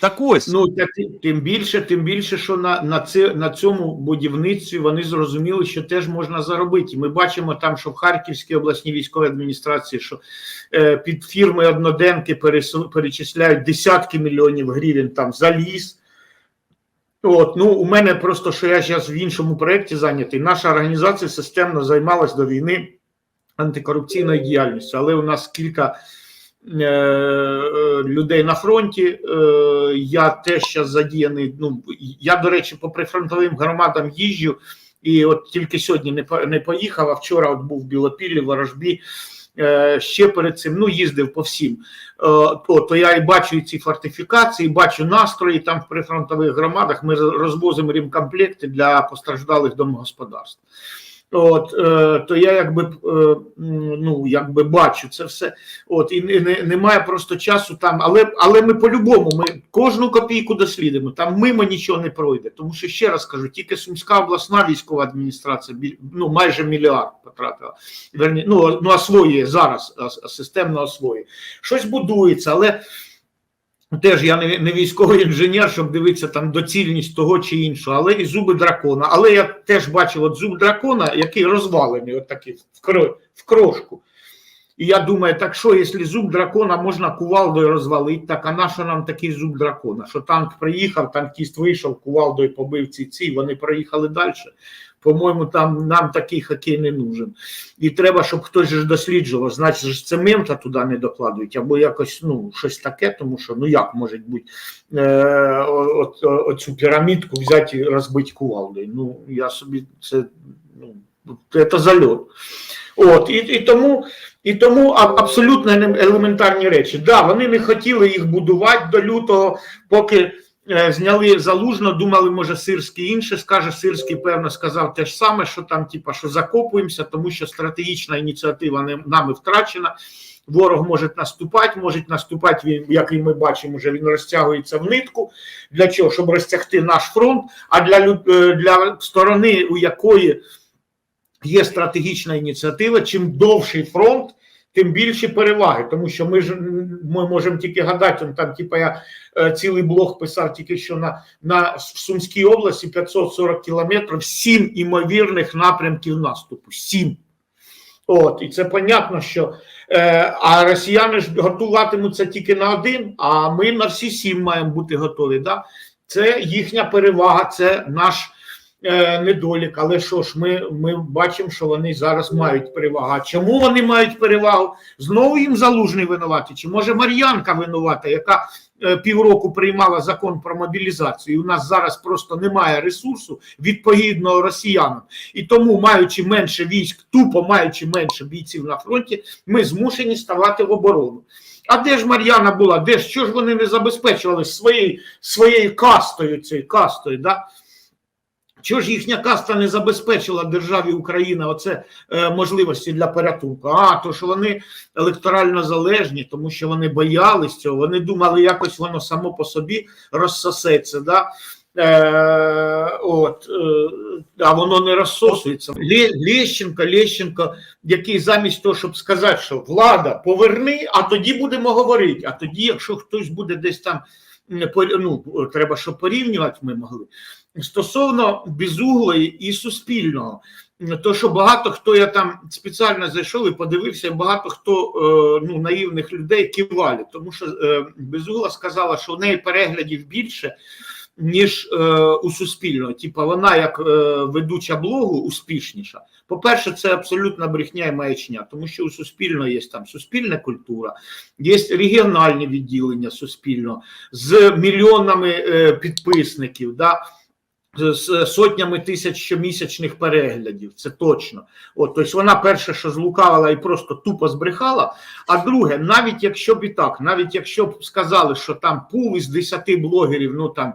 Так ось, Ну та ти- тим більше, тим більше, що на, на, це, на цьому будівництві вони зрозуміли, що теж можна заробити. Ми бачимо там, що в Харківській обласній військовій адміністрації, що е, під фірми одноденки пересу, перечисляють десятки мільйонів гривень там за ліс. От, ну, у мене просто що я зараз в іншому проєкті зайнятий. Наша організація системно займалась до війни антикорупційною діяльністю, але у нас кілька людей на фронті. Е, я теж зараз задіяний. Ну я, до речі, по прифронтовим громадам їжджу, і от тільки сьогодні не не поїхав. А вчора от був в Білопіллі, Ворожбі. е, Ще перед цим ну їздив по всім. Е, То, то я і бачу ці фортифікації, бачу настрої там в прифронтових громадах. Ми розвозимо рімкомплекти для постраждалих домогосподарств. От е, то я якби е, ну якби бачу це все. От і не, не, немає просто часу там, але але ми по-любому ми кожну копійку дослідимо. Там мимо нічого не пройде. Тому що ще раз кажу, тільки Сумська обласна військова адміністрація ну майже мільярд потратила. Верні, ну, ну освоює зараз, системно освоює. Щось будується, але. Теж я не, не військовий інженер, щоб дивитися там доцільність того чи іншого, але і зуби дракона. Але я теж бачив от зуб дракона, який розвалений, от такий в, кро, в крошку. І я думаю, так що, якщо зуб дракона можна кувалдою розвалити, так а на що нам такий зуб дракона? Що танк приїхав, танкіст вийшов, кувалдою побив ці ці, вони проїхали далі. По-моєму, там нам такий хокей не нужен. І треба, щоб хтось ж досліджував, значить ж цемента туди не докладують, або якось ну, щось таке, тому що ну як може бути е, оцю пірамідку взяти і розбити кувалдою. Ну, я собі це ну, це зальот. От, і, і тому, і тому абсолютно елем- елементарні речі. Да, вони не хотіли їх будувати до лютого, поки зняли залужно, думали, може, Сирський інше скаже. Сирський, певно, сказав те ж саме, що там, типа, що закопуємося, тому що стратегічна ініціатива не- нами втрачена. Ворог може наступати, може наступати, як і ми бачимо, вже він розтягується в нитку. Для чого? Щоб розтягти наш фронт, а для, е, для сторони, у якої є стратегічна ініціатива, чим довший фронт, тим більші переваги. Тому що ми ж ми можемо тільки гадати, он там, типа я е, цілий блог писав тільки що на, на в Сумській області 540 кілометрів, сім імовірних напрямків наступу. Сім. От, і це понятно, що е, а росіяни ж готуватимуться тільки на один, а ми на всі сім маємо бути готові. Да? Це їхня перевага, це наш недолік. Але що ж, ми, ми бачимо, що вони зараз мають перевагу. Чому вони мають перевагу? Знову їм залужний винуватий? Чи може Мар'янка винувата, яка е, півроку приймала закон про мобілізацію? І у нас зараз просто немає ресурсу відповідного росіянам. І тому, маючи менше військ, тупо маючи менше бійців на фронті, ми змушені ставати в оборону. А де ж Мар'яна була? Де ж що ж вони не забезпечували своєю своєю кастою, цією кастою? Да? Чого ж їхня каста не забезпечила державі Україна оце е, можливості для порятунку? А то що вони електорально залежні, тому що вони боялись цього. Вони думали, якось воно само по собі розсосеться. Да? Е, от, е, а воно не розсосується. Лє- Лещенко, який замість того, щоб сказати, що влада поверни, а тоді будемо говорити. А тоді, якщо хтось буде десь там ну, треба, щоб порівнювати, ми могли. Стосовно безуглої і суспільного, то що багато хто я там спеціально зайшов і подивився, багато хто е, ну, наївних людей кивали, тому що е, безугла сказала, що в неї переглядів більше. Ніж е, у суспільного, типа вона як е, ведуча блогу успішніша. По-перше, це абсолютна брехня і маячня, тому що у суспільного є там суспільна культура, є регіональні відділення суспільного з мільйонами е, підписників. Да? З сотнями тисяч щомісячних переглядів, це точно. От, тобто вона перше, що злукавила і просто тупо збрехала. А друге, навіть якщо б і так, навіть якщо б сказали, що там пул із 10 блогерів, ну там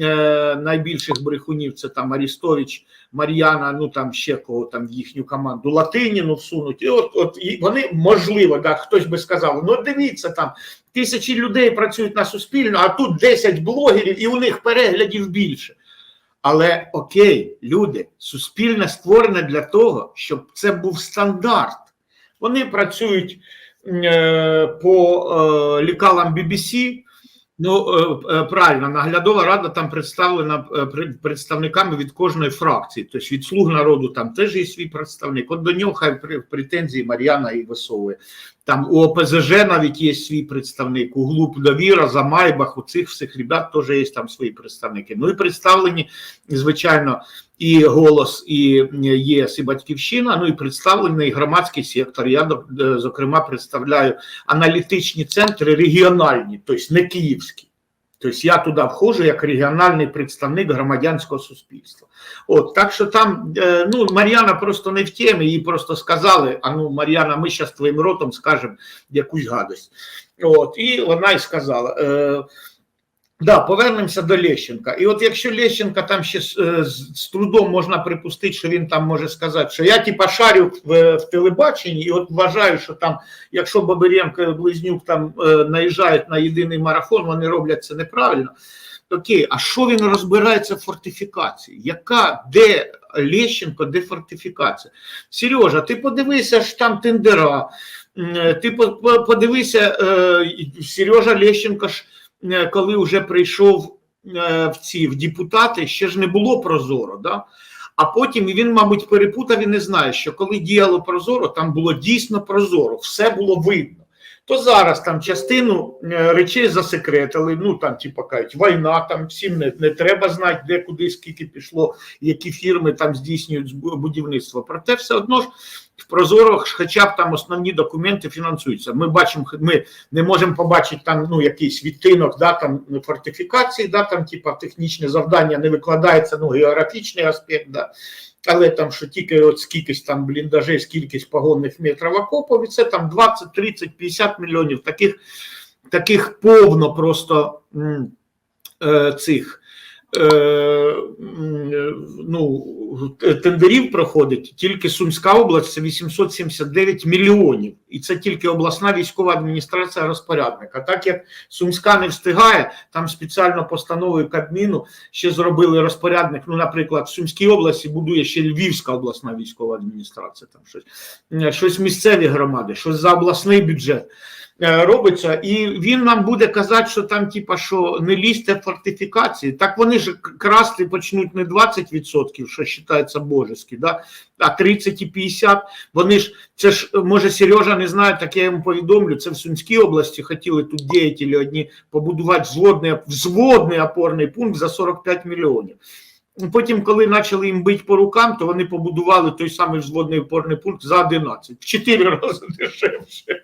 е, найбільших брехунів, це там Арістович, Мар'яна, ну там ще кого там в їхню команду, Латиніну всунуть. І от, от і вони можливо, да, хтось би сказав, ну дивіться там. Тисячі людей працюють на суспільно, а тут 10 блогерів, і у них переглядів більше. Але окей, люди, суспільне створене для того, щоб це був стандарт. Вони працюють е, по е, лікалам BBC. Ну е, е, правильно, наглядова рада там представлена е, представниками від кожної фракції. Тобто від слуг народу там теж є свій представник. От до нього хай претензії Мар'яна і висовує. Там у ОПЗЖ навіть є свій представник, у Глуб Довіра, за Майбах, у цих всіх ребят теж є там свої представники. Ну і представлені, звичайно, і голос, і ЄС, і Батьківщина. Ну і представлений громадський сектор. Я е, зокрема представляю аналітичні центри регіональні, тобто не київські. Тобто я туди входжу як регіональний представник громадянського суспільства. От так що там е, ну Мар'яна просто не в темі, їй просто сказали: а ну Мар'яна, ми зараз твоїм ротом скажемо якусь гадость. От і вона й сказала. Е, Да, повернемося до Лещенка. І от якщо Лещенка там ще з, е, з, з трудом можна припустити, що він там може сказати, що я типа шарю в, в телебаченні, і от вважаю, що там, якщо Бабиренко і Близнюк там е, наїжджають на єдиний марафон, вони роблять це неправильно. Окей, а що він розбирається в фортифікації? Яка, де Лещенко, де фортифікація? Сережа, ти подивися ж там тендера, е, ти по- по- подивися, е, Сережа Лещенко ж е, коли вже прийшов е, в ці в депутати, ще ж не було прозоро. Да? А потім він, мабуть, перепутав і не знає, що коли діяло прозоро, там було дійсно прозоро, все було видно. То зараз там частину е, речей засекретили. Ну там, типу, кажуть, війна, там всім не, не треба знати, де куди, скільки пішло, які фірми там здійснюють будівництво. Проте все одно ж в прозоро, хоча б там основні документи фінансуються. Ми бачимо, ми не можемо побачити там ну якийсь відтинок, да там фортифікації, да там типа технічне завдання не викладається, ну географічний аспект, да. Але там що тільки от скількись там бліндажей, скількись погонних метрів окопів, і це там 20, 30, 50 мільйонів таких, таких повно просто м, е, цих. Е, е, Ну, тендерів проходить тільки Сумська область це 879 мільйонів, і це тільки обласна військова адміністрація розпорядника. Так як Сумська не встигає, там спеціально постановою Кабміну ще зробили розпорядник. Ну, наприклад, в Сумській області будує ще Львівська обласна військова адміністрація. Там щось, щось місцеві громади, щось за обласний бюджет. Е, Робиться, і він нам буде казати, що там, типа, що не лізьте в фортифікації. Так вони ж красти почнуть не 20%, що вважається божески, да? а 30 і 50. Вони ж це ж може Сережа не знає, так я йому повідомлю. Це в Сумській області хотіли тут діятелі одні побудувати взводний, взводний опорний пункт за 45 мільйонів. Потім, коли почали їм бити по рукам, то вони побудували той самий взводний опорний пункт за 11, в 4 рази дешевше.